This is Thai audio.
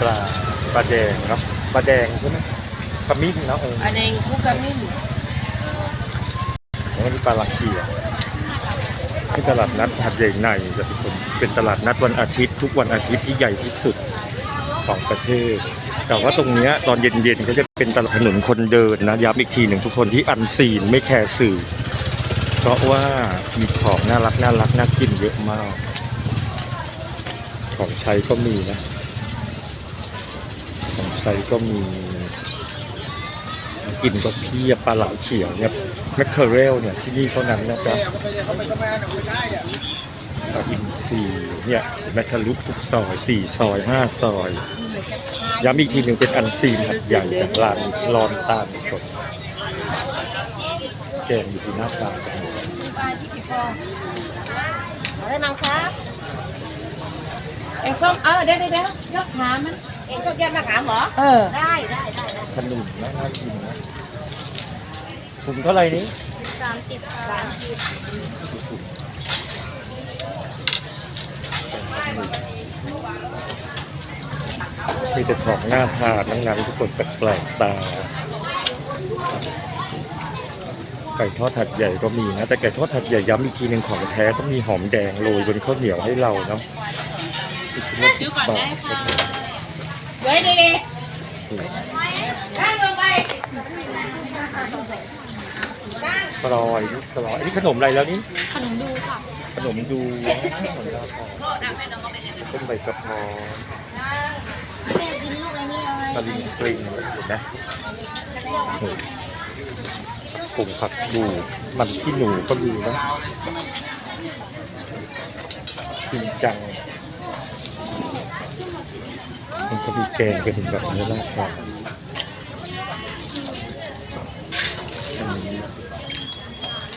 ปลาปลาแดงเนาะปลาแดงใช่ไหมขมิ้นเนาะเอออันเองคุกกะมิ้นแล้วก็มีปลาลังเกียที่ตลาดนัดหัดใหญ่ในจะเป็นคนเป็นตลาดนัดวันอาทิตย์ ทุกวันอาทิตย์ที่ใหญ่ที่สุดของประเทศ แต่ว่าตรงเนี้ยตอนเย็นๆเขาจะเป็นตลาดถนนคนเดินนะย้ำอีกทีหนึ่งทุกคนที่อันซีนไม่แคร์สื่อ เพราะว่ามีของน่ารักน่ารักน่ากินเยอะมาก ของใช้ก็มีนะ ของใช้ก็มีกินก็เพียบปลาไหลเขียวเนี่ยแมคเคอเรลเนี่ยที่นี่เท่านั้นนะจ๊ะปลาอินซีเนี่ยแมคคารุทุกซอยสี่ซอยห้าซอยย้ำอีกทีหนึ่งเป็นอันซีนหัดใหญ่จากร้านรอนตาลสดแกงอยู่ที่หน้าตาจังหวัดปลายี่สิบฟองอะไรมังครับเอ็งส้มเออเดี๋ยวเดี๋ยวเดี๋ยวยกขามัน เองก็แยกมาขามเหรอ เออ ได้ได้ได้ได้ขนุนนะน่ากินนะถุงเท่าไหร่นี้สามสิบสามสิบมีแต่ของหน้าทานทั้งนั้นทุกคนแปลกๆตา ไก่ทอดถัดใหญ่ก็มีนะ แต่ไก่ทอดถัดใหญ่ย้ำอีกทีหนึ่งของแท้ต้องมีหอมแดงโรยบนข้าวเหนียวให้เราเนาะอีกชิ้นละสิบบาท เดี๋ยวดีดีนั่งลงไปกรอยนี่กรอยอันนี้ขนมอะไรแล้วนี่ขนมดูค่ะขนมดูขนมดาวทองต้นใบกระเพราแม่กินลูกไอ้นี่เลยตะลิงปลิงเห็นไหมโอ้โหผงผักดูมันขี้หนูก็มีนะจริงจัง มันก็มีแกงกันแบบนี้แหละครับ